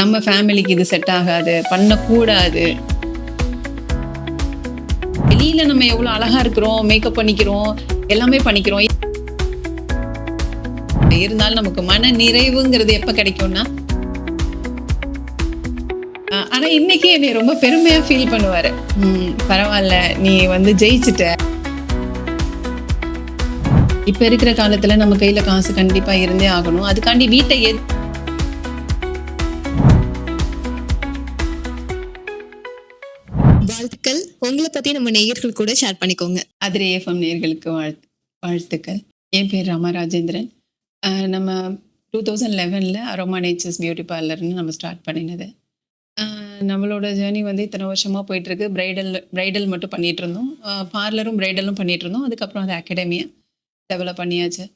நம்ம ஃபேமிலிக்கு இது செட் ஆகாது பண்ணக்கூடாது. வெளியில நம்ம எவ்வளோ அழகா இருக்கிறோம் மேக்கப் பண்ணிக்கிறோம் எல்லாமே பண்ணிக்கிறோம். இருந்தாலும் நமக்கு மன நிறைவுங்கிறது எப்ப கிடைக்கும்னா ஆனா இன்னைக்கு என்னை ரொம்ப பெருமையா ஃபீல் பண்ணுவாரு. பரவாயில்ல நீ வந்து ஜெயிச்சிட்ட. இப்ப இருக்கிற காலத்துல நம்ம கையில காசு கண்டிப்பா இருந்தே ஆகணும். அதுக்காண்டி வீட்டை வாழ்த்துக்கள். உங்களை பத்தி நம்ம நேயர்கள் கூட ஷேர் பண்ணிக்கோங்க. அதிரே எஃப்எம் நேயர்களுக்கு வாழ்த்து வாழ்த்துக்கள். என் பேர் ராமராஜேந்திரன் நம்ம டூ தௌசண்ட் லெவனில் அரோமா நேச்சர்ஸ் பியூட்டி பார்லர்னு நம்ம ஸ்டார்ட் பண்ணினது. நம்மளோட ஜேர்னி வந்து இத்தனை வருஷமாக போயிட்டுருக்கு. ப்ரைடல் ப்ரைடல் மட்டும் பண்ணிகிட்டு இருந்தோம் பார்லரும் ப்ரைடலும் பண்ணிகிட்டு இருந்தோம் அதுக்கப்புறம் அது அகாடமியை டெவலப் பண்ணியாச்சு.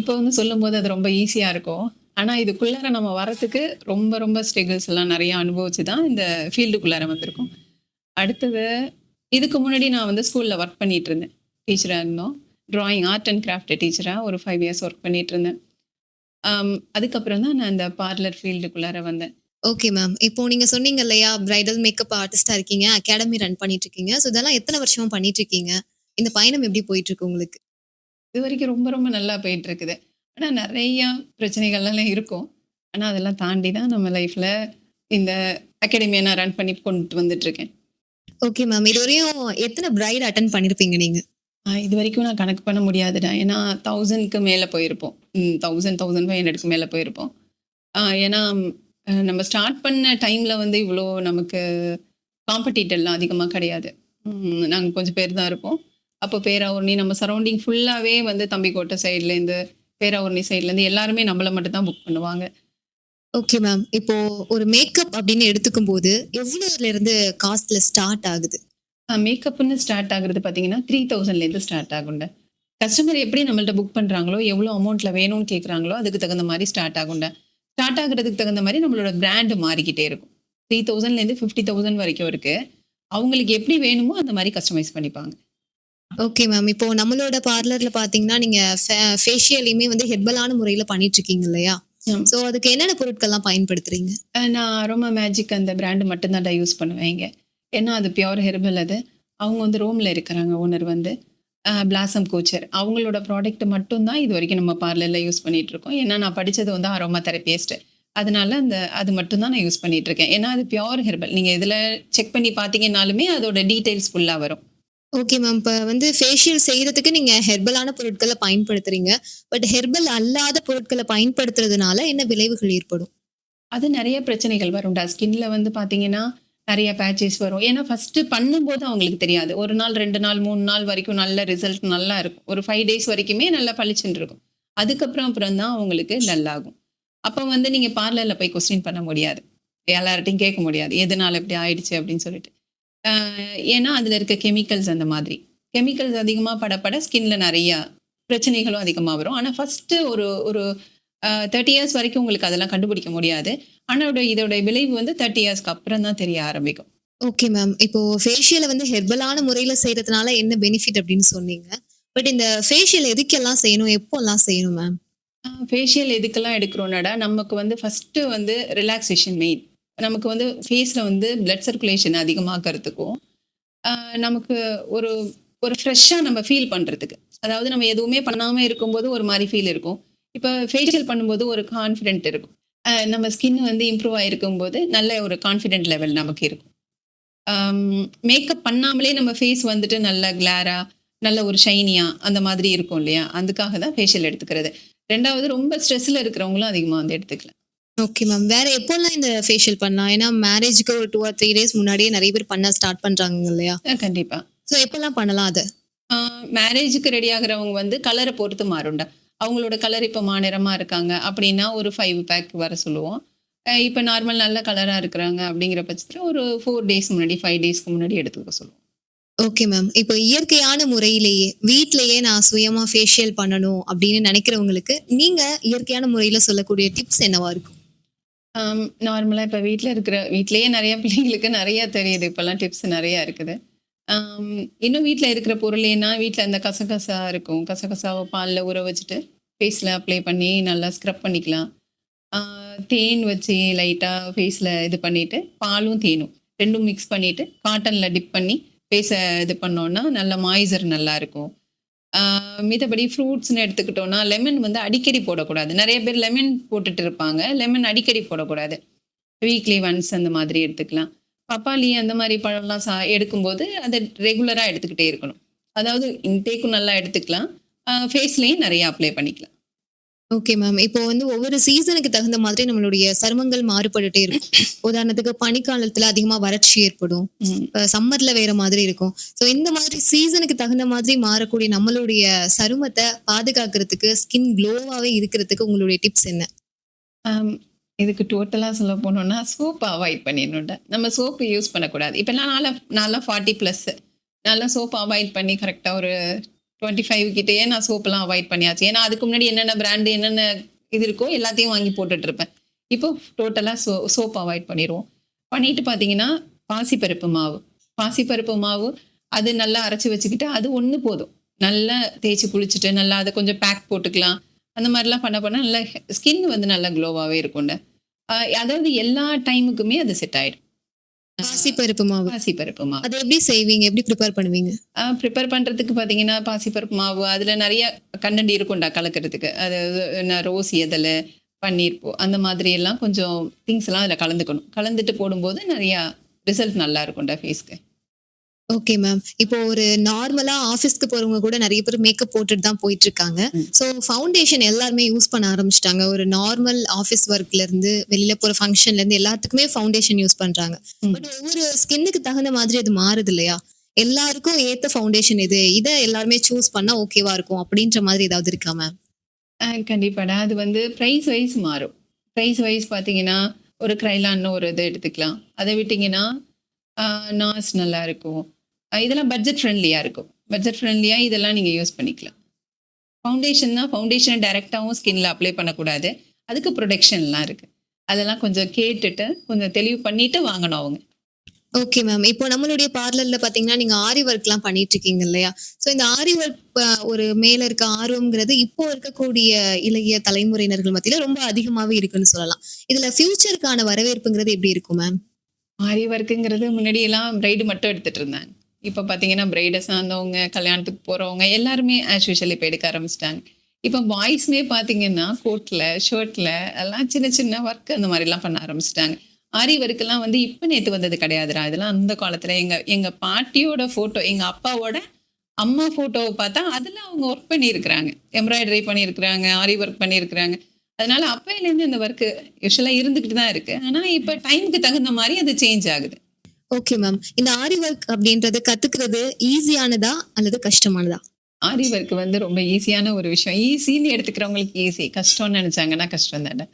இப்போ வந்து சொல்லும்போது அது ரொம்ப ஈஸியாக இருக்கும். ஆனால் இதுக்குள்ளார நம்ம வரத்துக்கு ரொம்ப ரொம்ப ஸ்ட்ரகிள்ஸ் எல்லாம் நிறைய அனுபவிச்சு தான் இந்த ஃபீல்டுக்குள்ளார வந்திருக்கோம். அடுத்தது இதுக்கு முன்னாடி நான் வந்து ஸ்கூலில் ஒர்க் பண்ணிட்டு இருந்தேன் டீச்சராக இருந்தோம். ட்ராயிங் ஆர்ட் அண்ட் கிராஃப்ட் டீச்சராக ஒரு ஃபைவ் இயர்ஸ் ஒர்க் பண்ணிட்டு இருந்தேன் அதுக்கப்புறம் தான் நான் இந்த பார்லர் ஃபீல்டுக்குள்ளார வந்தேன். ஓகே மேம் இப்போ நீங்க சொன்னீங்க இல்லையா பிரைடல் மேக்கப் ஆர்டிஸ்டா இருக்கீங்க அகாடமி ரன் பண்ணிட்டு இருக்கீங்க ஸோ இதெல்லாம் எத்தனை வருஷமா பண்ணிட்டு இருக்கீங்க இந்த பயணம் எப்படி போயிட்டு இருக்கு உங்களுக்கு? இது வரைக்கும் ரொம்ப ரொம்ப நல்லா போயிட்டு இருக்குது ஆனால் நிறைய பிரச்சனைகள்லாம் இருக்கும். ஆனால் அதெல்லாம் தாண்டி தான் நம்ம லைஃப்பில் இந்த அகாடமியை நான் ரன் பண்ணி கொண்டு வந்துட்டு இருக்கேன் ஓகே மேம் இதுவரையும் எத்தனை பிரைட் அட்டன் பண்ணிருப்பீங்க நீங்க? ஆஹ் இது வரைக்கும் நான் கணக்கு பண்ண முடியாதுடா. ஏன்னா தௌசண்ட்க்கு மேலே போயிருப்போம். தௌசண்ட் தௌசண்ட் ஃபைவ் ஹண்ட்ரட்க்கு மேலே போயிருப்போம். ஏன்னா நம்ம ஸ்டார்ட் பண்ண டைமில் வந்து இவ்வளோ நமக்கு காம்படிட்டர்லாம் அதிகமாக கிடையாது. நாங்கள் கொஞ்சம் பேர் தான் இருப்போம். அப்போ பேராவூர்ணி நம்ம சரௌண்டிங் ஃபுல்லாகவே வந்து தம்பிக்கோட்டை சைட்லேருந்து பேராவூர்ணி சைட்லேருந்து எல்லாருமே நம்மளை மட்டும் தான் புக் பண்ணுவாங்க. ஓகே மேம் இப்போ ஒரு மேக்கப் அப்படின்னு எடுத்துக்கும் போது எவ்வளவுல இருந்து காஸ்ட்ல ஸ்டார்ட் ஆகுது? மேக்கப்னு ஸ்டார்ட் ஆகுறது பார்த்தீங்கன்னா த்ரீ தௌசண்ட்லேருந்து ஸ்டார்ட் ஆகுண்ட கஸ்டமர் எப்படி நம்மள்ட்ட புக் பண்ணுறாங்களோ எவ்வளோ அமௌண்ட்டில் வேணும்னு கேட்குறாங்களோ அதுக்கு தகுந்த மாதிரி ஸ்டார்ட் ஆகுண்ட ஸ்டார்ட் ஆகுறதுக்கு தகுந்த மாதிரி நம்மளோட பிராண்டு மாறிக்கிட்டே இருக்கும். த்ரீ தௌசண்ட்லேருந்து ஃபிஃப்டி தௌசண்ட் வரைக்கும் இருக்குது அவங்களுக்கு எப்படி வேணுமோ அந்த மாதிரி கஸ்டமைஸ் பண்ணிப்பாங்க. ஓகே மேம் இப்போ நம்மளோட பார்லர்ல பாத்தீங்கன்னா நீங்க ஃபேஷியலையுமே வந்து ஹெர்பலான முறையில பண்ணிட்டு இருக்கீங்க இல்லையா. சோ அதுக்கு என்னென்ன பொருட்கள்லாம் பயன்படுத்துறீங்க? நான் அரோமா மேஜிக் அந்த பிராண்டு மட்டும்தான் யூஸ் பண்ணுவேன் இங்க. ஏன்னா அது பியோர் ஹெர்பல் அது. அவங்க வந்து ரோமில் இருக்கிறாங்க ஓனர் வந்து. பிளாசம் கோச்சர் அவங்களோட ப்ராடக்ட் மட்டும்தான் இது வரைக்கும் நம்ம பார்லரில் யூஸ் பண்ணிட்டு இருக்கோம் ஏன்னா நான் படித்தது வந்து அரோமா தெரபிஸ்ட் அதனால அந்த அது மட்டும்தான் நான் யூஸ் பண்ணிட்டு இருக்கேன் ஏன்னா அது பியோர் ஹெர்பல் நீங்கள் இதில் செக் பண்ணி பார்த்தீங்கன்னாலுமே அதோட டீட்டெயில்ஸ் ஃபுல்லாக வரும். ஓகே மேம் இப்போ வந்து ஃபேஷியல் செய்யறதுக்கு நீங்க ஹெர்பலான பொருட்களை பயன்படுத்துறீங்க. பட் ஹெர்பல் அல்லாத பொருட்களை பயன்படுத்துறதுனால என்ன விளைவுகள் ஏற்படும்? அது நிறைய பிரச்சனைகள் வரும்டா ஸ்கின்ல வந்து பார்த்தீங்கன்னா நிறைய பேச்சஸ் வரும். ஏன்னா ஃபர்ஸ்ட் பண்ணும்போது அவங்களுக்கு தெரியாது. ஒரு நாள் ரெண்டு நாள் மூணு நாள் வரைக்கும் நல்ல ரிசல்ட் நல்லா இருக்கும். ஒரு ஃபைவ் டேஸ் வரைக்குமே நல்லா பளிச்சுன்னு இருக்கும். அதுக்கப்புறம் அப்புறம் தான் அவங்களுக்கு நல்லாகும். அப்போ வந்து நீங்கள் பார்லரில் போய் கொஸ்டின் பண்ண முடியாது. எல்லார்ட்டையும் கேட்க முடியாது. எதனால இப்படி ஆயிடுச்சு அப்படின்னு சொல்லிட்டு. ஏன்னா அதில் இருக்க கெமிக்கல்ஸ் அந்த மாதிரி. கெமிக்கல்ஸ் அதிகமாக படப்பட ஸ்கின்ல நிறைய பிரச்சனைகளும் அதிகமாக வரும். ஆனால் ஃபஸ்ட்டு ஒரு ஒரு தேர்ட்டி இயர்ஸ் வரைக்கும் உங்களுக்கு அதெல்லாம் கண்டுபிடிக்க முடியாது. ஆனால் இதோட விளைவு வந்து தேர்ட்டி இயர்ஸ்க்கு அப்புறம் தான் தெரிய ஆரம்பிக்கும். ஓகே மேம் இப்போ ஃபேஷியலை வந்து ஹெர்பலான முறையில செய்யறதுனால என்ன பெனிஃபிட் அப்படின்னு சொன்னீங்க? பட் இந்த ஃபேஷியல் எதுக்கெல்லாம் செய்யணும்? எப்போல்லாம் செய்யணும் மேம் ஃபேஷியல் எதுக்கெல்லாம் எடுக்கிறோம்னாடா நமக்கு வந்து ஃபஸ்ட்டு வந்து ரிலாக்ஸேஷன் மெயின் நமக்கு வந்து ஃபேஸில் வந்து பிளட் சர்க்குலேஷன் அதிகமாக்கிறதுக்கும் நமக்கு ஒரு ஒரு ஃப்ரெஷ்ஷாக நம்ம ஃபீல் பண்ணுறதுக்கு அதாவது நம்ம எதுவுமே பண்ணாமல் இருக்கும்போது ஒரு மாதிரி ஃபீல் இருக்கும். இப்போ ஃபேஷியல் பண்ணும்போது ஒரு கான்ஃபிடென்ட் இருக்கும். நம்ம ஸ்கின் வந்து இம்ப்ரூவ் ஆகிருக்கும் போது நல்ல ஒரு கான்ஃபிடென்ட் லெவல் நமக்கு இருக்கும். மேக்கப் பண்ணாமலே நம்ம ஃபேஸ் வந்துட்டு நல்ல கிளாரா நல்ல ஒரு ஷைனியா அந்த மாதிரி இருக்கும் இல்லையா? அதுக்காக தான் ஃபேஷியல் எடுத்துக்கிறது. ரெண்டாவது ரொம்ப ஸ்ட்ரெஸ்ல இருக்கிறவங்களும் அதிகமாக வந்து எடுத்துக்கலாம். ஓகே மேம் வேற எப்போல்லாம் இந்த ஃபேஷியல் பண்ணலாம் ஏன்னா மேரேஜ்க்கு ஒரு டூ ஆர் த்ரீ டேஸ் முன்னாடியே நிறைய பேர் பண்ண ஸ்டார்ட் பண்றாங்க இல்லையா? கண்டிப்பா. ஸோ எப்போல்லாம் பண்ணலாம் அதை? மேரேஜுக்கு ரெடி ஆகுறவங்க வந்து கலரை பொறுத்து மாறும்டா. அவங்களோட கலர் இப்போ மாநிறமா இருக்காங்க அப்படின்னா ஒரு ஃபைவ் பேக் வர சொல்லுவோம். இப்போ நார்மல் நல்ல கலராக இருக்கிறாங்க அப்படிங்கிற பட்சத்தில் ஒரு ஃபோர் டேஸ் முன்னாடி ஃபைவ் டேஸ்க்கு முன்னாடி எடுத்துக்க சொல்லுவோம். ஓகே மேம் இப்போ இயற்கையான முறையிலேயே வீட்லயே நான் சுயமா ஃபேஷியல் பண்ணணும் அப்படின்னு நினைக்கிறவங்களுக்கு நீங்க இயற்கையான முறையில சொல்லக்கூடிய டிப்ஸ் என்னவா இருக்கும்? நார்மலாக இப்போ வீட்டில் இருக்கிற வீட்லேயே நிறைய பிள்ளைங்களுக்கு நிறைய தெரியுது. இப்போல்லாம் டிப்ஸ் நிறையா இருக்குது. இன்னும் வீட்டில் இருக்கிற பொருளேனா வீட்டில் இந்த கசகசா இருக்கும். கசகசாவை பாலில் ஊற வச்சுட்டு ஃபேஸில் அப்ளை பண்ணி நல்லா ஸ்க்ரப் பண்ணிக்கலாம். தேன் வச்சு லைட்டாக ஃபேஸில் இது பண்ணிவிட்டு பாலும் தேனும் ரெண்டும் மிக்ஸ் பண்ணிவிட்டு காட்டனில் டிப் பண்ணி ஃபேஸை இது பண்ணோன்னா நல்ல மாய்ஸர் நல்லாயிருக்கும் மித்தபடி ஃப்ரூட்ஸ்னு எடுத்துக்கிட்டோன்னா லெமன் வந்து அடிக்கடி போடக்கூடாது. நிறைய பேர் லெமன் போட்டுட்டு இருப்பாங்க. லெமன் அடிக்கடி போடக்கூடாது. வீக்லி ஒன்ஸ் அந்த மாதிரி எடுத்துக்கலாம். பப்பாளி அந்த மாதிரி பழம்லாம் சா எடுக்கும்போது அதை ரெகுலராக எடுத்துக்கிட்டே இருக்கணும். அதாவது இன்டேக்கும் நல்லா எடுத்துக்கலாம். ஃபேஸ்லேயும் நிறைய அப்ளை பண்ணிக்கலாம். ஓகே மேம் இப்போ வந்து ஒவ்வொரு சீசனுக்கு தகுந்த மாதிரி நம்மளுடைய சருமங்கள் மாறுபட்டுட்டே இருக்கும். உதாரணத்துக்கு பனிக்காலத்துல அதிகமா வறட்சி ஏற்படும். சம்மர்ல வேற மாதிரி இருக்கும். ஸோ இந்த மாதிரி சீசனுக்கு தகுந்த மாதிரி மாறக்கூடிய நம்மளுடைய சருமத்தை பாதுகாக்கிறதுக்கு ஸ்கின் க்ளோவாவே இருக்கிறதுக்கு உங்களுடைய டிப்ஸ் என்ன? இதுக்கு டோட்டலாக சொல்ல போனோம்னா சோப் அவாய்ட் பண்ணிடணும்டா. நம்ம சோப்பு யூஸ் பண்ணக்கூடாது. இப்போல்லாம் நாளா நான்லாம் ஃபார்ட்டி ப்ளஸ் நல்லா சோப் அவாய்ட் பண்ணி கரெக்டாக ஒரு டுவெண்ட்டி ஃபைவ் கிட்டேயே நான் சோப்பெல்லாம் அவாய்ட் பண்ணியாச்சு. ஏன்னா அதுக்கு முன்னாடி என்னென்ன பிராண்டு என்னென்ன இது இருக்கோ எல்லாத்தையும் வாங்கி போட்டுட்டு இருப்பேன் இப்போ டோட்டலாக சோ சோப் அவாய்ட் பண்ணிடுவோம் பண்ணிட்டு பார்த்தீங்கன்னா பாசிப்பருப்பு மாவு. பாசிப்பருப்பு மாவு அது நல்லா அரைச்சி வச்சுக்கிட்டு அது ஒன்று போதும். நல்லா தேய்ச்சி குளிச்சுட்டு நல்லா அதை கொஞ்சம் பேக் போட்டுக்கலாம். அந்த மாதிரிலாம் பண்ண பண்ண நல்லா ஸ்கின் வந்து நல்லா க்ளோவாகவே இருக்கும்ல. அதாவது எல்லா டைமுக்குமே அது செட் ஆகிடும் பாசிப்பருப்பு மாவு. பாசிப்பருப்பு மாவு. அதை எப்படி செய்வீங்க? எப்படி ப்ரிப்பேர் பண்ணுவீங்க? ப்ரிப்பேர் பண்ணுறதுக்கு பார்த்தீங்கன்னா பாசிப்பருப்பு மாவு அதில் நிறைய கண்டென்ட் இருக்கும்டா கலக்கிறதுக்கு. அது என்ன ரோஸ் எதல் பன்னீர் பூ அந்த மாதிரி எல்லாம் கொஞ்சம் திங்ஸ் எல்லாம் அதில் கலந்துக்கணும். கலந்துட்டு போடும்போது நிறையா ரிசல்ட் நல்லா இருக்கும்டா ஃபேஸ்க்கு ஓகே மேம் இப்போ ஒரு நார்மலா ஆஃபீஸ்க்கு போறவங்க கூட நிறைய பேர் மேக்கப் போட்டுட்டு தான் போயிட்டு இருக்காங்க. ஸோ ஃபவுண்டேஷன் எல்லாருமே யூஸ் பண்ண ஆரம்பிச்சிட்டாங்க. ஒரு நார்மல் ஆஃபீஸ் ஒர்க்ல இருந்து வெளியில போற ஃபங்க்ஷன்ல இருந்து எல்லாத்துக்குமே ஃபவுண்டேஷன் யூஸ் பண்றாங்க. பட் ஒவ்வொரு ஸ்கின்னுக்கு தகுந்த மாதிரி அது மாறுது இல்லையா? எல்லாருக்கும் ஏத்த ஃபவுண்டேஷன் இது. இதை எல்லாருமே சூஸ் பண்ணா ஓகேவா இருக்கும் அப்படின்ற மாதிரி ஏதாவது இருக்கா மேம் கண்டிப்பாடா அது வந்து ப்ரைஸ் வைஸ் மாறும். ப்ரைஸ் வைஸ் பார்த்தீங்கன்னா ஒரு க்ரைலான்னு ஒரு இது எடுத்துக்கலாம். அதை விட்டிங்கன்னா நாஸ் நல்லா இருக்கும். இதெல்லாம் பட்ஜெட் ஃப்ரெண்ட்லியாக இருக்கும். பட்ஜெட் ஃப்ரெண்ட்லியாக இதெல்லாம் நீங்கள் யூஸ் பண்ணிக்கலாம். ஃபவுண்டேஷன் தான் ஃபவுண்டேஷனை டைரெக்டாகவும் ஸ்கின்ல அப்ளை பண்ணக்கூடாது. அதுக்கு ப்ரொடெக்ஷன்லாம் இருக்குது அதெல்லாம் கொஞ்சம் கேட்டுட்டு கொஞ்சம் தெளிவு பண்ணிட்டு வாங்கணும் அவங்க. ஓகே மேம் இப்போ நம்மளுடைய பார்லர்ல பாத்தீங்கன்னா நீங்க ஆரி ஒர்க்லாம் பண்ணிட்டு இருக்கீங்க இல்லையா? ஸோ இந்த ஆரி ஒர்க் ஒரு மேல இருக்க ஆர்வம்ங்கிறது இப்போ இருக்கக்கூடிய இளைய தலைமுறையினர்கள் மத்தியில ரொம்ப அதிகமாவே இருக்குன்னு சொல்லலாம். இதுல ஃபியூச்சருக்கான வரவேற்புங்கிறது எப்படி இருக்கும் மேம் ஆரி ஒர்க்குங்கிறது முன்னாடி எல்லாம் பிரைடு மட்டும் எடுத்துட்டு இருந்தாங்க. இப்போ பார்த்தீங்கன்னா பிரைடை சார்ந்தவங்க கல்யாணத்துக்கு போகிறவங்க எல்லாருமே ஆஸ் யூஷுவல் இப்போ எடுக்க ஆரம்பிச்சிட்டாங்க. இப்போ பாய்ஸ்மே பார்த்தீங்கன்னா கோட்டில் ஷர்ட்டில் எல்லாம் சின்ன சின்ன ஒர்க் அந்த மாதிரிலாம் பண்ண ஆரம்பிச்சிட்டாங்க. ஆரி ஒர்க்கெல்லாம் வந்து இப்போ நேற்று வந்தது கிடையாதுரா இதெல்லாம் அந்த காலத்தில் எங்கள் எங்கள் பாட்டியோட ஃபோட்டோ எங்கள் அப்பாவோட அம்மா ஃபோட்டோவை பார்த்தா அதில் அவங்க ஒர்க் பண்ணியிருக்கிறாங்க. எம்ப்ராய்டரி பண்ணியிருக்கிறாங்க ஆரி ஒர்க் பண்ணியிருக்கிறாங்க. அதனால அப்பையிலேருந்து இந்த ஒர்க்கு யூஸ்வலாக இருந்துக்கிட்டு தான் இருக்குது ஆனால் இப்போ டைமுக்கு தகுந்த மாதிரி அது சேஞ்ச் ஆகுது. ஓகே மேம் இந்த ஆரி ஒர்க் அப்படின்றது கத்துக்கிறது ஈஸியானதா அல்லது கஷ்டமானதா? ஆரி ஒர்க் வந்து ரொம்ப ஈஸியான ஒரு விஷயம். ஈஸின்னு எடுத்துக்கிறவங்களுக்கு ஈஸி கஷ்டம்னு நினைச்சாங்கன்னா கஷ்டம் தானே?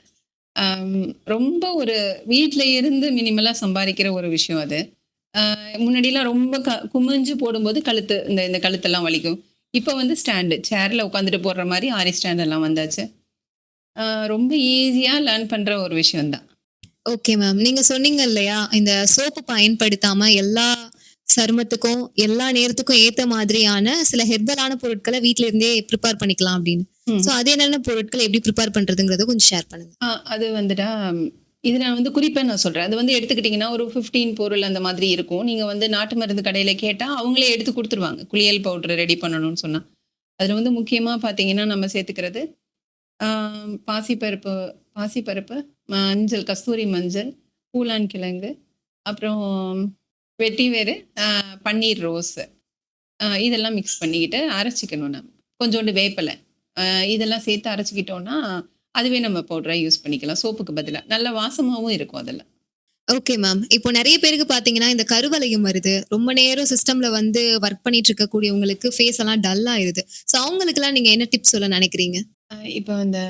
ரொம்ப ஒரு வீட்டில் இருந்து மினிமலாக சம்பாதிக்கிற ஒரு விஷயம் அது. ஆஹ், முன்னாடிலாம் ரொம்ப க குமிஞ்சு போடும்போது கழுத்து இந்த இந்த கழுத்தெல்லாம் வலிக்கும். இப்போ வந்து ஸ்டாண்டு சேரில் உட்காந்துட்டு போடுற மாதிரி ஆரி ஸ்டாண்டெல்லாம் வந்தாச்சு. ரொம்ப ஈஸியாக லேர்ன் பண்ணுற ஒரு விஷயம்தான். ஓகே மேம் நீங்க சொன்னீங்க இல்லையா? இந்த சோப்பு பயன்படுத்தாம எல்லா சருமத்துக்கும் எல்லா நேரத்துக்கும் ஏத்த மாதிரியான சில ஹெர்பலான பொருட்களை வீட்ல இருந்தே ப்ரிப்பேர் பண்ணிக்கலாம் அப்படின்னு. சோ அது என்னென்ன பொருட்களை எப்படி ப்ரிப்பேர் பண்றதுங்கிறத கொஞ்சம் ஷேர் பண்ணுங்க. அது வந்துட்டா இது நான் வந்து குறிப்பாக நான் சொல்கிறேன் அது வந்து எடுத்துக்கிட்டிங்கன்னா ஒரு ஃபிஃப்டீன் பொருள் அந்த மாதிரி இருக்கும். நீங்கள் வந்து நாட்டு மருந்து கடையில் கேட்டால் அவங்களே எடுத்து கொடுத்துருவாங்க. குளியல் பவுடர் ரெடி பண்ணணும்னு சொன்னால் அதில் வந்து முக்கியமாக பார்த்தீங்கன்னா நம்ம சேர்த்துக்கிறது பாசிப்பருப்பு பாசிப்பருப்பு மஞ்சள் கஸ்தூரி மஞ்சள் பூலான் கிழங்கு அப்புறம் வெட்டி வேறு பன்னீர் ரோஸ். இதெல்லாம் மிக்ஸ் பண்ணிக்கிட்டு அரைச்சிக்கணும் நம்ம. கொஞ்சோண்டு வேப்பிலை. இதெல்லாம் சேர்த்து அரைச்சிக்கிட்டோன்னா அதுவே நம்ம பவுடரா யூஸ் பண்ணிக்கலாம். சோப்புக்கு பதிலாக நல்ல வாசமாகவும் இருக்கும் அதில் ஓகே மேம் இப்போ நிறைய பேருக்கு பாத்தீங்கன்னா இந்த கருவளையம் வருது. ரொம்ப நேரம் சிஸ்டம்ல வந்து ஒர்க் பண்ணிட்டு இருக்கக்கூடியவங்களுக்கு ஃபேஸ் எல்லாம் டல் ஆயிருது. சோ அவங்களுக்குலாம் நீங்க என்ன டிப்ஸ் சொல்ல நினைக்கிறீங்க? இப்போ இந்த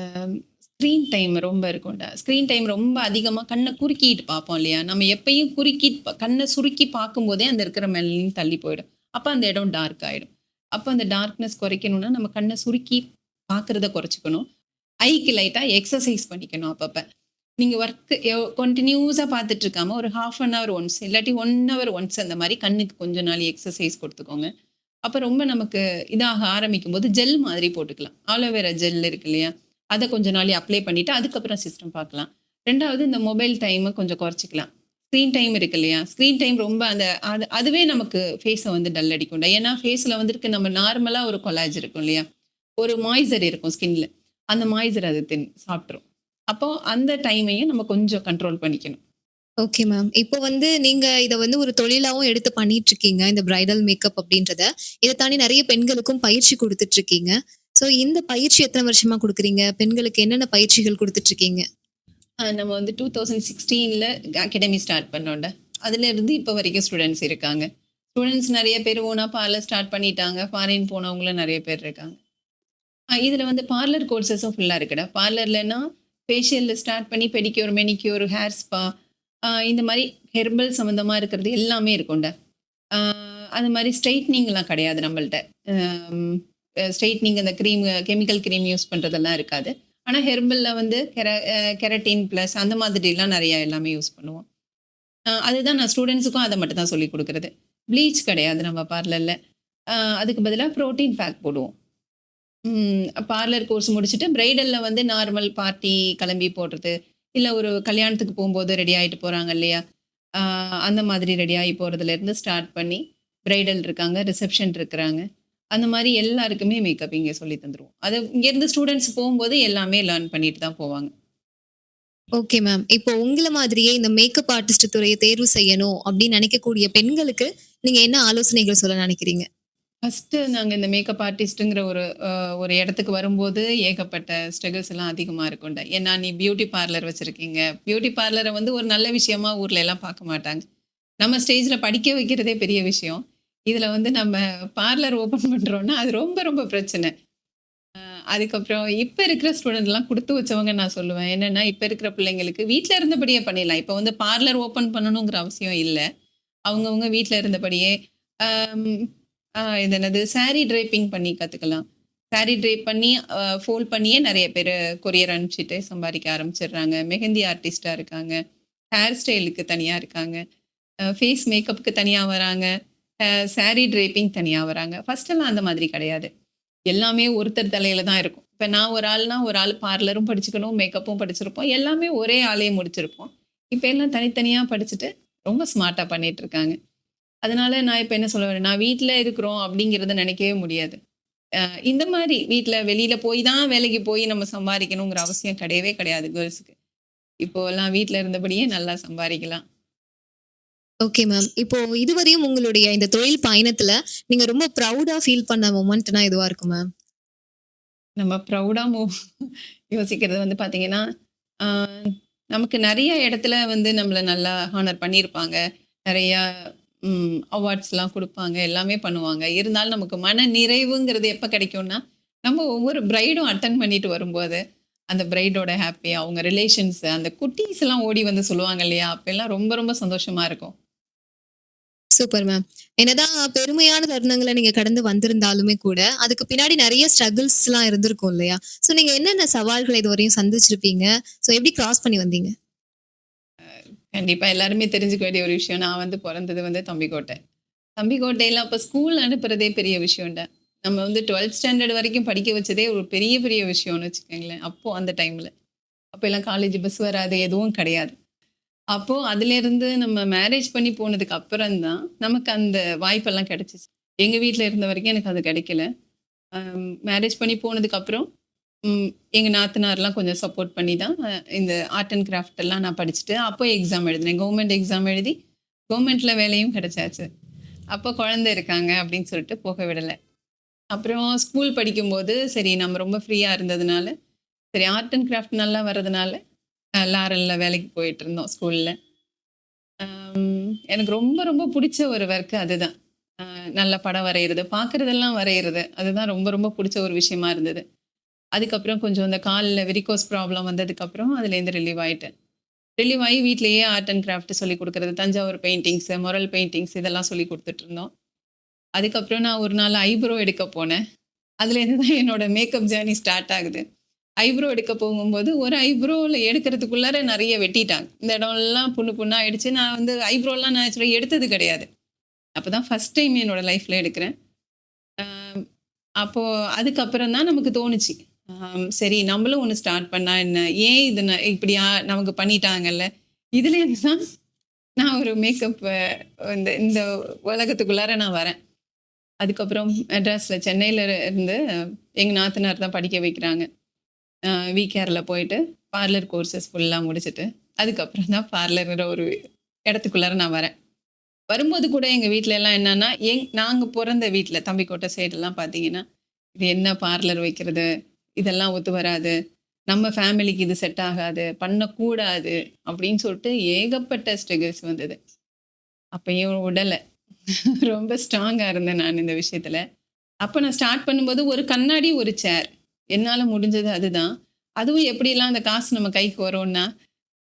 ஸ்க்ரீன் டைம் ரொம்ப இருக்கும்டா. ஸ்க்ரீன் டைம் ரொம்ப அதிகமாக கண்ணை குறுக்கிட்டு பார்ப்போம் இல்லையா? நம்ம எப்பயும் குறுக்கி கண்ணை சுருக்கி பார்க்கும்போதே அந்த இருக்கிற மெல்லையும் தள்ளி போயிடும். அப்போ அந்த இடம் டார்க் ஆகிடும் அப்போ அந்த டார்க்னஸ் குறைக்கணும்னா நம்ம கண்ணை சுருக்கி பார்க்குறத குறைச்சிக்கணும். ஐக்கு லைட்டாக எக்ஸசைஸ் பண்ணிக்கணும் அப்பப்போ. நீங்கள் ஒர்க்கு கண்டினியூஸாக பார்த்துட்டு இருக்காம ஒரு ஹாஃப் அன் ஹவர் ஒன்ஸ் இல்லாட்டி ஒன் ஹவர் ஒன்ஸ் அந்த மாதிரி கண்ணுக்கு கொஞ்ச நாள் எக்ஸசைஸ் கொடுத்துக்கோங்க. அப்போ ரொம்ப நமக்கு இதாக ஆரம்பிக்கும் போது ஜெல் மாதிரி போட்டுக்கலாம். ஆலோவேரா ஜெல் இருக்கு இல்லையா? அதை கொஞ்ச நாள் அப்ளை பண்ணிட்டு அதுக்கப்புறம் சிஸ்டம் பார்க்கலாம். ரெண்டாவது இந்த மொபைல் டைமை கொஞ்சம் குறைச்சிக்கலாம். ஸ்க்ரீன் டைம் இருக்கு இல்லையா? ஸ்க்ரீன் டைம் ரொம்ப அந்த அது அதுவே நமக்கு ஃபேஸை வந்து டல் அடிக்கும்டா ஏன்னா ஃபேஸில் வந்துருக்கு நம்ம நார்மலாக ஒரு கொலாஜ் இருக்கும் இல்லையா? ஒரு மாய்ஸர் இருக்கும் ஸ்கின்ல அந்த மாய்ஸர் அது தின் சாப்பிட்ரும் அப்போ அந்த டைமையும் நம்ம கொஞ்சம் கண்ட்ரோல் பண்ணிக்கணும். ஓகே மேம் இப்போ வந்து நீங்க இதை வந்து ஒரு தொழிலாவும் எடுத்து பண்ணிட்டு இருக்கீங்க இந்த பிரைடல் மேக்கப் அப்படின்றத. இதை தாண்டி நிறைய பெண்களுக்கும் பயிற்சி கொடுத்துட்டு இருக்கீங்க. ஸோ இந்த பயிற்சி எத்தனை வருஷமா கொடுக்குறீங்க? பெண்களுக்கு என்னென்ன பயிற்சிகள் கொடுத்துட்டு இருக்கீங்க நம்ம வந்து டூ தௌசண்ட் சிக்ஸ்டீனில் அகாடமி ஸ்டார்ட் பண்ணோம்ல அதுலேருந்து இப்போ வரைக்கும் ஸ்டூடெண்ட்ஸ் இருக்காங்க. ஸ்டூடெண்ட்ஸ் நிறைய பேர் ஓனா பார்லர் ஸ்டார்ட் பண்ணிட்டாங்க. ஃபாரின் போனவங்களும் நிறைய பேர் இருக்காங்க. இதில் வந்து பார்லர் கோர்சஸும் ஃபுல்லாக இருக்குடா. பார்லர்லன்னா ஃபேஷியலில் ஸ்டார்ட் பண்ணி பெடிக்யூர் மெனிக்யூர் ஹேர் ஸ்பா இந்த மாதிரி ஹெர்பல் சம்மந்தமாக இருக்கிறது எல்லாமே இருக்கும்டா. அது மாதிரி ஸ்ட்ரைட்னிங்லாம் கிடையாது நம்மள்ட்ட. ஸ்ட்ரைட்னிங் அந்த க்ரீம் கெமிக்கல் க்ரீம் யூஸ் பண்ணுறதெல்லாம் இருக்காது. ஆனால் ஹெர்பலில் வந்து கெர கெரட்டின் ப்ளஸ் அந்த மாதிரிலாம் நிறையா எல்லாமே யூஸ் பண்ணுவோம். அதுதான் நான் ஸ்டூடெண்ட்ஸுக்கும் அதை மட்டும் தான் சொல்லி கொடுக்குறது. ப்ளீச் கிடையாது நம்ம பார்லரில் அதுக்கு பதிலாக ப்ரோட்டீன் பேக் போடுவோம். பார்லர் கோர்ஸ் முடிச்சுட்டு பிரைடலில் வந்து நார்மல் பார்ட்டி கிளம்பி போடுறது. இல்லை ஒரு கல்யாணத்துக்கு போகும்போது ரெடி ஆகிட்டு போகிறாங்க இல்லையா? அந்த மாதிரி ரெடி ஆகி போகிறதுலேருந்து ஸ்டார்ட் பண்ணி பிரைடல் இருக்காங்க ரிசப்ஷன் இருக்கிறாங்க. அந்த மாதிரி எல்லாருக்குமே மேக்கப் இங்கே சொல்லி தந்துருவோம். அது இங்கேருந்து ஸ்டூடெண்ட்ஸ் போகும்போது எல்லாமே லேர்ன் பண்ணிட்டு தான் போவாங்க. ஓகே மேம் இப்போ உங்களை மாதிரியே இந்த மேக்கப் ஆர்டிஸ்ட் துறையை தேர்வு செய்யணும் அப்படின்னு நினைக்கக்கூடிய பெண்களுக்கு நீங்க என்ன ஆலோசனைகள் சொல்ல நினைக்கிறீங்க? ஃபஸ்ட்டு நாங்கள் இந்த மேக்கப் ஆர்டிஸ்ட்டுங்கிற ஒரு ஒரு இடத்துக்கு வரும்போது ஏகப்பட்ட ஸ்ட்ரகிள்ஸ் எல்லாம் அதிகமாக இருக்கும்டா. ஏன்னா நீ பியூட்டி பார்லர் வச்சுருக்கீங்க. பியூட்டி பார்லரை வந்து ஒரு நல்ல விஷயமா ஊரில் எல்லாம் பார்க்க மாட்டாங்க. நம்ம ஸ்டேஜில் படிக்க வைக்கிறதே பெரிய விஷயம். இதில் வந்து நம்ம பார்லர் ஓப்பன் பண்ணுறோன்னா அது ரொம்ப ரொம்ப பிரச்சனை. அஹ், அதுக்கப்புறம் இப்போ இருக்கிற ஸ்டூடெண்ட்லாம் கொடுத்து வச்சவங்க நான் சொல்லுவேன். என்னென்னா இப்போ இருக்கிற பிள்ளைங்களுக்கு வீட்டில் இருந்தபடியே பண்ணிடலாம். இப்போ வந்து பார்லர் ஓப்பன் பண்ணணுங்கிற அவசியம் இல்லை. அவங்கவுங்க வீட்டில் இருந்தபடியே ஆம், ஆஹ் இது என்னது? saree ட்ரைப்பிங் பண்ணி கற்றுக்கலாம் saree ட்ரேப் பண்ணி ஃபோல்ட் பண்ணியே நிறைய பேர் கொரியர் அனுப்பிச்சிட்டு சம்பாதிக்க ஆரம்பிச்சிடுறாங்க. மெஹந்தி ஆர்டிஸ்டாக இருக்காங்க. ஹேர் ஸ்டைலுக்கு தனியாக இருக்காங்க. ஃபேஸ் மேக்கப்புக்கு தனியாக வராங்க. சாரீ ட்ரேப்பிங் தனியாக வராங்க. ஃபர்ஸ்டெல்லாம் அந்த மாதிரி கிடையாது. எல்லாமே ஒருத்தர் தலையில தான் இருக்கும். இப்போ நான் ஒரு ஆள்னா ஒரு ஆள் பார்லரும் படிச்சுக்கணும் மேக்கப்பும் படிச்சிருப்போம். எல்லாமே ஒரே ஆளே முடிச்சிருப்போம். இப்போ எல்லாம் தனித்தனியாக படிச்சுட்டு ரொம்ப ஸ்மார்ட்டாக பண்ணிட்டு இருக்காங்க. அதனால நான் இப்போ என்ன சொல்ல வரேன் நான் வீட்டில் இருக்கிறோம் அப்படிங்கிறத நினைக்கவே முடியாது. இந்த மாதிரி வீட்டில் வெளியில் போய் தான் வேலைக்கு போய் நம்ம சம்பாதிக்கணுங்கிற அவசியம் கிடையவே கிடையாது கேர்ள்ஸுக்கு இப்போ எல்லாம் வீட்டில் இருந்தபடியே நல்லா சம்பாதிக்கலாம். ஓகே மேம் இப்போ இதுவரையும் உங்களுடைய இந்த தொழில் பயணத்துல நீங்க ரொம்ப ப்ரௌடா ஃபீல் பண்ண மொமெண்ட்னா இதுவா இருக்கும் மேம் நம்ம ப்ரௌடாக மூ யோசிக்கிறது வந்து பார்த்தீங்கன்னா நமக்கு நிறைய இடத்துல வந்து நம்மளை நல்லா ஹானர் பண்ணியிருப்பாங்க நிறையா அவார்ட்ஸ்லாம் கொடுப்பாங்க. எல்லாமே பண்ணுவாங்க. இருந்தாலும் நமக்கு மன நிறைவுங்கிறது எப்போ கிடைக்கும்னா நம்ம ஒவ்வொரு பிரைடும் அட்டன் பண்ணிட்டு வரும்போது அந்த பிரைடோட ஹாப்பி அவங்க ரிலேஷன்ஸ் அந்த குட்டீஸ் எல்லாம் ஓடி வந்து சொல்லுவாங்க இல்லையா? அப்பெல்லாம் ரொம்ப ரொம்ப சந்தோஷமா இருக்கும். சூப்பர் மேம் என்னதான் பெருமையான தருணங்களை நீங்க கடந்து வந்திருந்தாலுமே கூட அதுக்கு பின்னாடி நிறைய ஸ்ட்ரகிள்ஸ் எல்லாம் இருந்திருக்கும் இல்லையா? சோ நீங்க என்னென்ன சவால்களை இதுவரையும் சந்திச்சிருப்பீங்க? சோ எப்படி கிராஸ் பண்ணி வந்தீங்க? கண்டிப்பா எல்லாருமே தெரிஞ்சுக்க வேண்டிய ஒரு விஷயம். நான் வந்து பிறந்தது வந்து தம்பிக்கோட்டை. தம்பிக்கோட்டையில அப்போ ஸ்கூல் அனுப்புறதே பெரிய விஷயம்டா. நம்ம வந்து டுவெல்த் ஸ்டாண்டர்ட் வரைக்கும் படிக்க வச்சதே ஒரு பெரிய பெரிய விஷயம்னு வச்சுக்கோங்களேன். அப்போ அந்த டைம்ல அப்போ எல்லாம் காலேஜ் பஸ் வராது எதுவும் கிடையாது. அப்போ அதுலேருந்து நம்ம மேரேஜ் பண்ணி போனதுக்கு அப்புறம் தான் நமக்கு அந்த வாய்ப்பெல்லாம் கிடைச்சிச்சு. எங்க வீட்டில் இருந்த வரைக்கும் எனக்கு அது கிடைக்கல. மேரேஜ் பண்ணி போனதுக்கு அப்புறம் ம், எங்க நாத்தனார்லாம் கொஞ்சம் சப்போர்ட் பண்ணி தான் அஹ், இந்த ஆர்ட் அண்ட் கிராஃப்ட் எல்லாம் நான் படிச்சுட்டு அப்போ எக்ஸாம் எழுதினேன். கவர்மெண்ட் எக்ஸாம் எழுதி கவர்மெண்ட்ல வேலையும் கிடைச்சாச்சு. அப்போ குழந்தை இருக்காங்க அப்படின்னு சொல்லிட்டு போக விடலை. அப்புறம் ஸ்கூல் படிக்கும்போது சரி நம்ம ரொம்ப ஃப்ரீயாக இருந்ததுனால சரி ஆர்ட் அண்ட் கிராஃப்ட் நல்லா வர்றதுனால லாரலில் வேலைக்கு போயிட்டு இருந்தோம் ஸ்கூலில் எனக்கு ரொம்ப ரொம்ப பிடிச்ச ஒரு ஒர்க்கு அதுதான். நல்ல படம் வரைகிறது பார்க்குறதெல்லாம் வரைகிறது அதுதான் ரொம்ப ரொம்ப பிடிச்ச ஒரு விஷயமா இருந்தது. அதுக்கப்புறம் கொஞ்சம் இந்த காலில் வெரிகோஸ் ப்ராப்ளம் வந்ததுக்கப்புறம் அதுலேருந்து ரிலீவ் ஆகிட்டேன் ரிலீவ் ஆகி வீட்லேயே ஆர்ட் அண்ட் கிராஃப்ட் சொல்லி கொடுக்குறது தஞ்சாவூர் பெயிண்டிங்ஸு மொரல் பெயிண்டிங்ஸ் இதெல்லாம் சொல்லி கொடுத்துட்டு இருந்தோம் அதுக்கப்புறம் நான் ஒரு நாள் ஐப்ரோ எடுக்க போனேன். அதுலேருந்து தான் என்னோட மேக்கப் ஜேர்னி ஸ்டார்ட் ஆகுது. ஐப்ரோ எடுக்க போகும்போது ஒரு ஐப்ரோவில் எடுக்கிறதுக்குள்ளார நிறைய வெட்டிட்டாங்க. இந்த இடம்லாம் புண்ணு புண்ணா ஆயிடுச்சு. நான் வந்து ஐப்ரோலாம் நான் ஆக்சுவலாக எடுத்தது கிடையாது. அப்போ தான் ஃபஸ்ட் டைம் என்னோடய லைஃப்பில் எடுக்கிறேன். அப்போது அதுக்கப்புறம் தான் நமக்கு தோணுச்சு. சரி நம்மளும் ஒன்று ஸ்டார்ட் பண்ணா என்ன? ஏன் இது ந- இப்படியா நமக்கு பண்ணிட்டாங்கல்ல? இதுலேருந்து தான் நான் ஒரு மேக்கப்பை இந்த இந்த உலகத்துக்குள்ளார நான் வரேன். அதுக்கப்புறம் மெட்ராஸில் சென்னையில் இருந்து எங்கள் நாத்தனார் தான் படிக்க வைக்கிறாங்க. வி கேரில் போயிட்டு பார்லர் கோர்சஸ் ஃபுல்லாக முடிச்சுட்டு அதுக்கப்புறம் தான் பார்லருங்கிற ஒரு இடத்துக்குள்ளார நான் வரேன். வரும்போது கூட எங்கள் வீட்டில எல்லாம் என்னன்னா எங் நாங்கள் பிறந்த வீட்டில் தம்பிக்கோட்டை சைடெல்லாம் பார்த்தீங்கன்னா இது என்ன பார்லர் வைக்கிறது? இதெல்லாம் ஒத்து வராது. நம்ம ஃபேமிலிக்கு இது செட் ஆகாது. பண்ணக்கூடாது. அப்படின்னு சொல்லிட்டு ஏகப்பட்ட ஸ்ட்ரகிள்ஸ் வந்தது. அப்பயும் உடலை ரொம்ப ஸ்ட்ராங்காக இருந்தேன் நான் இந்த விஷயத்தில். அப்போ நான் ஸ்டார்ட் பண்ணும்போது ஒரு கண்ணாடி ஒரு சேர் என்னால் முடிஞ்சது அதுதான். அதுவும் எப்படிலாம் அந்த காசு நம்ம கைக்கு வரும்னா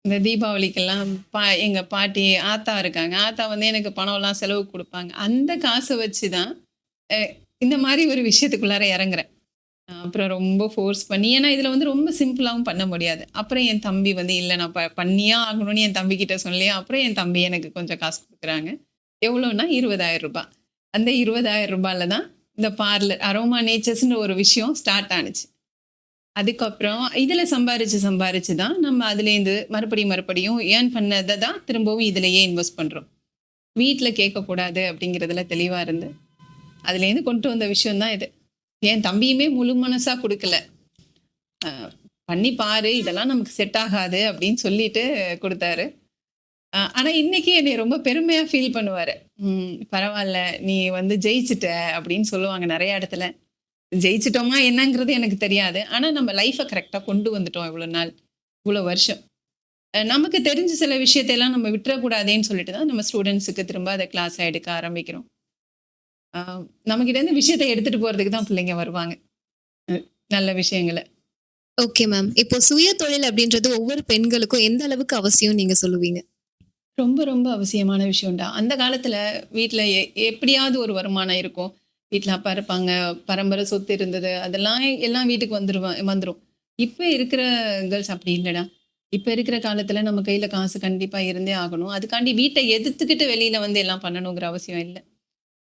இந்த தீபாவளிக்கெல்லாம் பா எங்கள் பாட்டி ஆத்தா இருக்காங்க. ஆத்தா வந்து எனக்கு பணம்லாம் செலவு கொடுப்பாங்க. அந்த காசை வச்சு தான் இந்த மாதிரி ஒரு விஷயத்துக்குள்ளார இறங்குறேன். அப்புறம் ரொம்ப ஃபோர்ஸ் பண்ணி ஏன்னா இதில் வந்து ரொம்ப சிம்பிளாகவும் பண்ண முடியாது. அப்புறம் என் தம்பி வந்து இல்லை நான் ப பண்ணியே ஆகணும்னு என் தம்பி கிட்ட சொல்லி அப்புறம் என் தம்பி எனக்கு கொஞ்சம் காசு கொடுக்குறாங்க. எவ்வளோன்னா இருபதாயிரம் ரூபாய். அந்த இருபதாயிரம் ரூபாயில தான் இந்த பார்லர் அரோமா நேச்சர்ஸ்ன்ற ஒரு விஷயம் ஸ்டார்ட் ஆனுச்சு. அதுக்கப்புறம் இதில் சம்பாரிச்சு சம்பாரிச்சு தான் நம்ம அதுலேருந்து மறுபடியும் மறுபடியும் ஏர்ன் பண்ணதை தான் திரும்பவும் இதுலேயே இன்வெஸ்ட் பண்ணுறோம் வீட்டில் கேட்கக்கூடாது அப்படிங்கிறதுல தெளிவாக இருந்து அதுலேருந்து கொண்டு வந்த விஷயம்தான் இது. என் தம்பியுமே முழு மனசாக கொடுக்கல. பண்ணி பாரு இதெல்லாம் நமக்கு செட் ஆகாது அப்படின்னு சொல்லிட்டு கொடுத்தாரு. ஆனால் இன்னைக்கு என்னை ரொம்ப பெருமையாக ஃபீல் பண்ணுவார். "ம், பரவாயில்ல. நீ வந்து ஜெயிச்சிட்ட அப்படின்னு சொல்லுவாங்க நிறைய இடத்துல. ஜெயிச்சிட்டோமா என்னங்கிறது எனக்கு தெரியாது. ஆனா நம்ம லைஃப்பை கரெக்டாக கொண்டு வந்துட்டோம் இவ்வளோ நாள் இவ்வளோ வருஷம். நமக்கு தெரிஞ்ச சில விஷயத்தையெல்லாம் நம்ம விட்டுறக்கூடாதேன்னு சொல்லிட்டு தான் நம்ம ஸ்டூடெண்ட்ஸுக்கு திரும்ப அதை கிளாஸ் எடுக்க ஆரம்பிக்கிறோம். நம்மகிட்டேருந்து நம்மகிட்ட இருந்து விஷயத்தை எடுத்துட்டு போறதுக்கு தான் பிள்ளைங்க வருவாங்க. நல்ல விஷயங்களை. ஓகே மேம் இப்போ சுய தொழில் அப்படின்றது ஒவ்வொரு பெண்களுக்கும் எந்த அளவுக்கு அவசியம் நீங்க சொல்லுவீங்க? ரொம்ப ரொம்ப அவசியமான விஷயம்டா. அந்த காலத்துல வீட்டில் எ எப்படியாவது ஒரு வருமானம் இருக்கும். வீட்டில் அப்பா இருப்பாங்க பரம்பரை சொத்து இருந்தது அதெல்லாம் எல்லாம் வீட்டுக்கு வந்துருவா வந்துரும். இப்போ இருக்கிற கேர்ள்ஸ் அப்படி இல்லைடா. இப்போ இருக்கிற காலத்துல நம்ம கையில காசு கண்டிப்பா இருந்தே ஆகணும். அதுக்காண்டி வீட்டை எதிர்த்துக்கிட்டு வெளியில வந்து எல்லாம் பண்ணணுங்கிற அவசியம் இல்லை.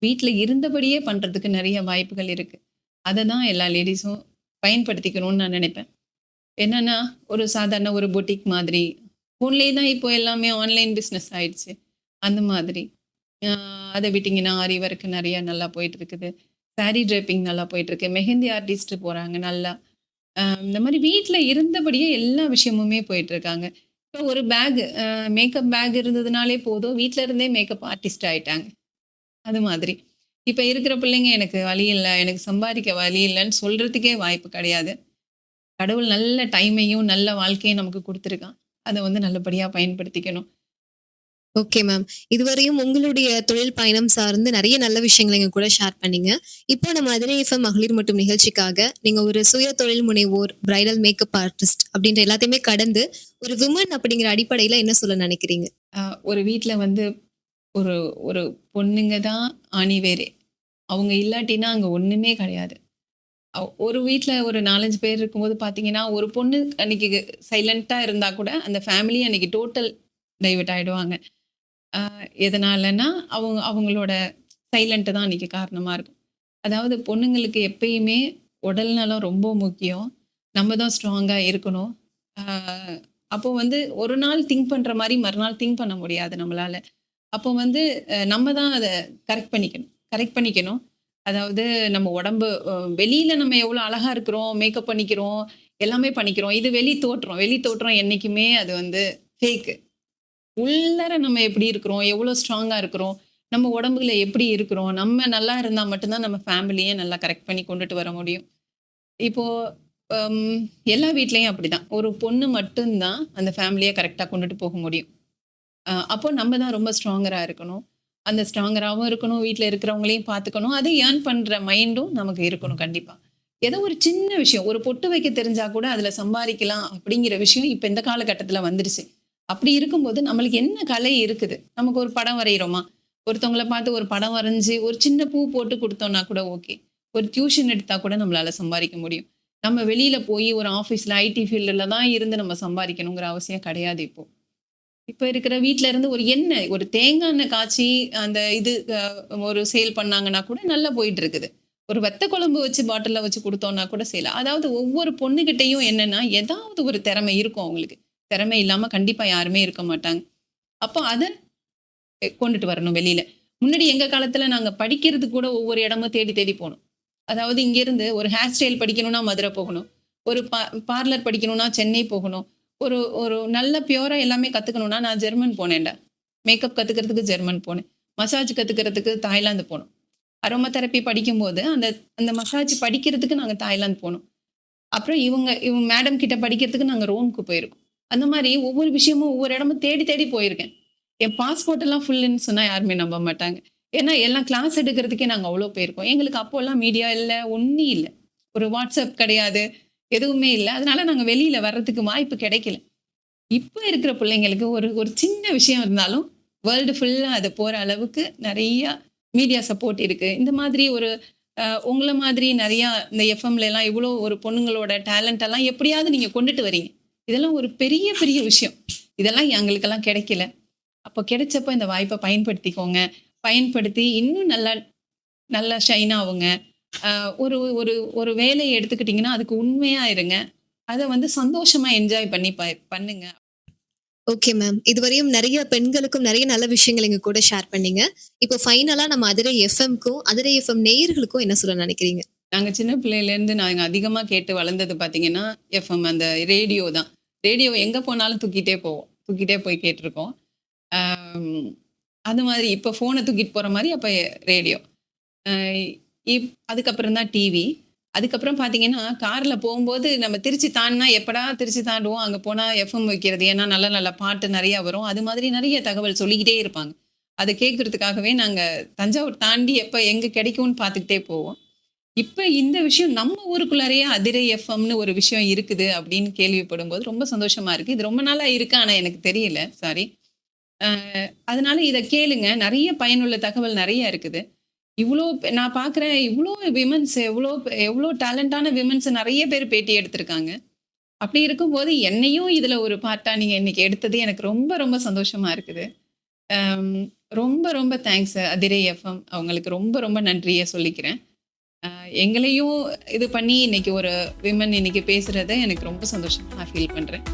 வீட்டில் இருந்தபடியே பண்றதுக்கு நிறைய வாய்ப்புகள் இருக்கு. அதை தான் எல்லா லேடிஸும் பயன்படுத்திக்கணும்னு நான் நினைப்பேன். என்னன்னா ஒரு சாதாரண ஒரு பொட்டிக் மாதிரி ஃபோன்லேயே தான் இப்போ எல்லாமே ஆன்லைன் பிஸ்னஸ் ஆயிடுச்சு. அந்த மாதிரி. அதை விட்டிங்கன்னா ஆரி ஒர்க்கு நிறையா நல்லா போயிட்டு இருக்குது சாரீ ட்ரைப்பிங் நல்லா போயிட்டு இருக்கு மெஹந்தி ஆர்டிஸ்ட் போகிறாங்க நல்லா. இந்த மாதிரி வீட்டில் இருந்தபடியே எல்லா விஷயமுமே போயிட்டு இருக்காங்க இப்போ ஒரு பேக் மேக்கப் பேக் இருந்ததுனாலே போதும். வீட்டில் இருந்தே மேக்கப் ஆர்டிஸ்ட் ஆயிட்டாங்க. அது மாதிரி. இப்போ இருக்கிற பிள்ளைங்க எனக்கு வழி இல்லை. எனக்கு சம்பாதிக்க வழி இல்லைன்னு சொல்கிறதுக்கே வாய்ப்பு கிடையாது. கடவுள் நல்ல டைமையும் நல்ல வாழ்க்கையும் நமக்கு கொடுத்துருக்கான். அதை வந்து நல்லபடியாக பயன்படுத்திக்கணும். Okay ma'am. இதுவரையும் உங்களுடைய தொழில் பயணம் சார்ந்து நிறைய நல்ல விஷயங்களை எங்க கூட ஷேர் பண்ணீங்க. இப்போ நம்ம மதுரை எஃப்எம் மகளிர் மட்டும் நிகழ்ச்சிக்காக நீங்க ஒரு சுய தொழில் முனைவோர் பிரைடல் மேக்கப் ஆர்டிஸ்ட் அப்படின்ற எல்லாத்தையுமே கடந்து ஒரு விமன் அப்படிங்கிற அடிப்படையில என்ன சொல்ல நினைக்கிறீங்க? ஒரு வீட்டில் வந்து ஒரு ஒரு பொண்ணுங்க தான் ஆணி வேறே. அவங்க இல்லாட்டினா அங்கே ஒன்றுமே கிடையாது. ஒரு வீட்டில் ஒரு நாலஞ்சு பேர் இருக்கும்போது பார்த்தீங்கன்னா ஒரு பொண்ணு அன்னைக்கு சைலண்ட்டாக இருந்தால் கூட அந்த ஃபேமிலி அன்னைக்கு டோட்டல் டைவெர்ட் ஆகிடுவாங்க எதனாலன்னா அவங்க அவங்களோட சைலண்ட்டு தான் அன்னைக்கு காரணமாக இருக்கும். அதாவது பொண்ணுங்களுக்கு எப்பயுமே உடல் நலம் ரொம்ப முக்கியம். நம்ம தான் ஸ்ட்ராங்காக இருக்கணும். அப்போ வந்து ஒரு நாள் திங்க் பண்ணுற மாதிரி மறுநாள் திங்க் பண்ண முடியாது நம்மளால. அப்போ வந்து நம்ம தான் அதை கரெக்ட் பண்ணிக்கணும். கரெக்ட் பண்ணிக்கணும். அதாவது நம்ம உடம்பு வெளியில நம்ம எவ்வளோ அழகா இருக்கிறோம் மேக்கப் பண்ணிக்கிறோம் எல்லாமே பண்ணிக்கிறோம். இது வெளி தோற்றம். வெளி தோற்றம் என்னைக்குமே அது வந்து ஃபேக்கு உள்ளர நம்ம எப்படி இருக்கிறோம்? எவ்வளோ ஸ்ட்ராங்காக இருக்கிறோம்? நம்ம உடம்புல எப்படி இருக்கிறோம்? நம்ம நல்லா இருந்தால் மட்டும்தான் நம்ம ஃபேமிலியே நல்லா கரெக்ட் பண்ணி கொண்டுட்டு வர முடியும். இப்போ எல்லா வீட்லேயும் அப்படிதான். ஒரு பொண்ணு மட்டும்தான் அந்த ஃபேமிலியை கரெக்டாக கொண்டுட்டு போக முடியும். அப்போ நம்ம தான் ரொம்ப ஸ்ட்ராங்கராக இருக்கணும். அந்த ஸ்ட்ராங்கராகவும் இருக்கணும் வீட்டில் இருக்கிறவங்களையும் பார்த்துக்கணும் அதை ஏர்ன் பண்ணுற மைண்டும் நமக்கு இருக்கணும் கண்டிப்பாக ஏதோ ஒரு சின்ன விஷயம் ஒரு பொட்டு வைக்க தெரிஞ்சா கூட அதில் சம்பாதிக்கலாம் அப்படிங்கிற விஷயம் இப்போ இந்த காலகட்டத்தில் வந்துருச்சு. அப்படி இருக்கும்போது நம்மளுக்கு என்ன கலை இருக்குது? நமக்கு ஒரு படம் வரைகிறோமா ஒருத்தவங்கள பார்த்து ஒரு படம் வரைஞ்சி ஒரு சின்ன பூ போட்டு கொடுத்தோம்னா கூட ஓகே ஒரு டியூஷன் எடுத்தால் கூட நம்மளால சம்பாதிக்க முடியும். நம்ம வெளியில் போய் ஒரு ஆஃபீஸில் ஐடி ஃபீல்டில் தான் இருந்து நம்ம சம்பாதிக்கணுங்கிற அவசியம் கிடையாது இப்போது இப்போ இருக்கிற வீட்ல இருந்து ஒரு எண்ணெய் ஒரு தேங்காய் எண்ணெய் காய்ச்சி அந்த இது அஹ், ஒரு சேல் பண்ணாங்கன்னா கூட நல்லா போயிட்டு இருக்குது. ஒரு வத்த குழம்பு வச்சு பாட்டிலில் வச்சு கொடுத்தோம்னா கூட செய்யலாம் அதாவது ஒவ்வொரு பொண்ணுகிட்டையும் என்னன்னா ஏதாவது ஒரு திறமை இருக்கும் அவங்களுக்கு. திறமை இல்லாமல் கண்டிப்பாக யாருமே இருக்க மாட்டாங்க. அப்போ அதை கொண்டுட்டு வரணும் வெளியில. முன்னாடி எங்க காலத்துல நாங்க படிக்கிறதுக்கு கூட ஒவ்வொரு இடமும் தேடி தேடி போகணும் அதாவது இங்கிருந்து ஒரு ஹேர் ஸ்டைல் படிக்கணும்னா மதுரை போகணும். ஒரு பா பார்லர் படிக்கணும்னா சென்னை போகணும். ஒரு ஒரு நல்ல பியூரா எல்லாமே கத்துக்கணும்னா நான் ஜெர்மன் போனேன்டா. மேக்கப் கத்துக்கிறதுக்கு ஜெர்மன் போனேன். மசாஜ் கத்துக்கிறதுக்கு தாய்லாந்து போனோம். அரோமா தெரப்பி படிக்கும்போது அந்த அந்த மசாஜ் படிக்கிறதுக்கு நாங்கள் தாய்லாந்து போனோம். அப்புறம் இவங்க இவங்க மேடம் கிட்ட படிக்கிறதுக்கு நாங்கள் ரோமுக்கு போயிருக்கோம். அந்த மாதிரி ஒவ்வொரு விஷயமும் ஒவ்வொரு இடமும் தேடி தேடி போயிருக்கேன். என் பாஸ்போர்ட் எல்லாம் ஃபுல்லுன்னு சொன்னால் யாருமே நம்ப மாட்டாங்க. ஏன்னா எல்லாம் கிளாஸ் எடுக்கிறதுக்கே நாங்கள் அவ்வளோ போயிருக்கோம். எங்களுக்கு அப்போல்லாம் மீடியா இல்லை ஒன்றும் இல்லை. ஒரு வாட்ஸ்அப் கிடையாது. எதுவுமே இல்லை. அதனால நாங்கள் வெளியில் வர்றதுக்கு வாய்ப்பு கிடைக்கல. இப்போ இருக்கிற பிள்ளைங்களுக்கு ஒரு ஒரு சின்ன விஷயம் இருந்தாலும் வேர்ல்டு ஃபுல்லாக அது போகிற அளவுக்கு நிறைய மீடியா சப்போர்ட் இருக்குது இந்த மாதிரி ஒரு உங்களை மாதிரி நிறையா இந்த எஃப்எம்ல எல்லாம் இவ்வளோ ஒரு பொண்ணுங்களோட டேலண்ட் எல்லாம் எப்படியாவது நீங்கள் கொண்டுட்டு வரீங்க. இதெல்லாம் ஒரு பெரிய பெரிய விஷயம். இதெல்லாம் எங்களுக்கெல்லாம் கிடைக்கல. அப்போ கிடைச்சப்போ இந்த வாய்ப்பை பயன்படுத்திக்கோங்க. பயன்படுத்தி இன்னும் நல்லா நல்லா ஷைன் ஆகுங்க. ஒரு ஒரு ஒரு வேலையை எடுத்துக்கிட்டிங்கன்னா அதுக்கு உண்மையா இருங்க. அதை வந்து சந்தோஷமா என்ஜாய் பண்ணி பண்ணுங்க. ஓகே மேம் இதுவரையும் நிறைய பெண்களுக்கும் நிறைய நல்ல விஷயங்கள் எங்க கூட ஷேர் பண்ணீங்க. இப்போ ஃபைனலா நம்ம அதிரை எஃப்எம்க்கும் அதிரை எஃப்எம் நேயர்களுக்கும் என்ன சொல்ல நினைக்கிறீங்க? நாங்க சின்ன பிள்ளையிலேருந்து நாங்க அதிகமா கேட்டு வளர்ந்தது பாத்தீங்கன்னா எஃப்எம் அந்த ரேடியோ தான். ரேடியோ எங்க போனாலும் தூக்கிட்டே போவோம். தூக்கிட்டே போய் கேட்டிருக்கோம். அது மாதிரி இப்போ ஃபோனை தூக்கிட்டு போற மாதிரி அப்போ ரேடியோ இப் அதுக்கப்புறம் தான் டிவி அதுக்கப்புறம் பார்த்தீங்கன்னா காரில் போகும்போது நம்ம திருச்சி தாண்டினா எப்படா திருச்சி தாண்டுவோம்? அங்கே போனால் எஃப்எம் வைக்கிறது. ஏன்னா நல்ல நல்ல பாட்டு நிறையா வரும். அது மாதிரி நிறைய தகவல் சொல்லிக்கிட்டே இருப்பாங்க. அதை கேட்குறதுக்காகவே நாங்கள் தஞ்சாவூர் தாண்டி எப்போ எங்கே கிடைக்கும்னு பார்த்துக்கிட்டே போவோம். இப்போ இந்த விஷயம் நம்ம ஊருக்குள்ளாரையே அதிரை எஃப்எம்னு ஒரு விஷயம் இருக்குது அப்படின்னு கேள்விப்படும் போது ரொம்ப சந்தோஷமா இருக்குது இது ரொம்ப நாளாக இருக்கு ஆனால் எனக்கு தெரியல. சாரி அதனால இதை கேளுங்க. நிறைய பயனுள்ள தகவல் நிறைய இருக்குது. இவ்வளோ நான் பார்க்குறேன் இவ்வளோ விமன்ஸ் எவ்வளோ எவ்வளோ டேலண்டான விமன்ஸ் நிறைய பேர் பேட்டி எடுத்திருக்காங்க. அப்படி இருக்கும்போது என்னையும் இதில் ஒரு பார்ட்டாக நீங்கள் இன்னைக்கு எடுத்தது எனக்கு ரொம்ப ரொம்ப சந்தோஷமாக இருக்குது. ரொம்ப ரொம்ப தேங்க்ஸ் அதிரை எஃப்எம். அவங்களுக்கு ரொம்ப ரொம்ப நன்றியை சொல்லிக்கிறேன். எங்களையும் இது பண்ணி இன்னைக்கு ஒரு விமன் இன்னைக்கு பேசுகிறத எனக்கு ரொம்ப சந்தோஷமா ஃபீல் பண்ணுறேன்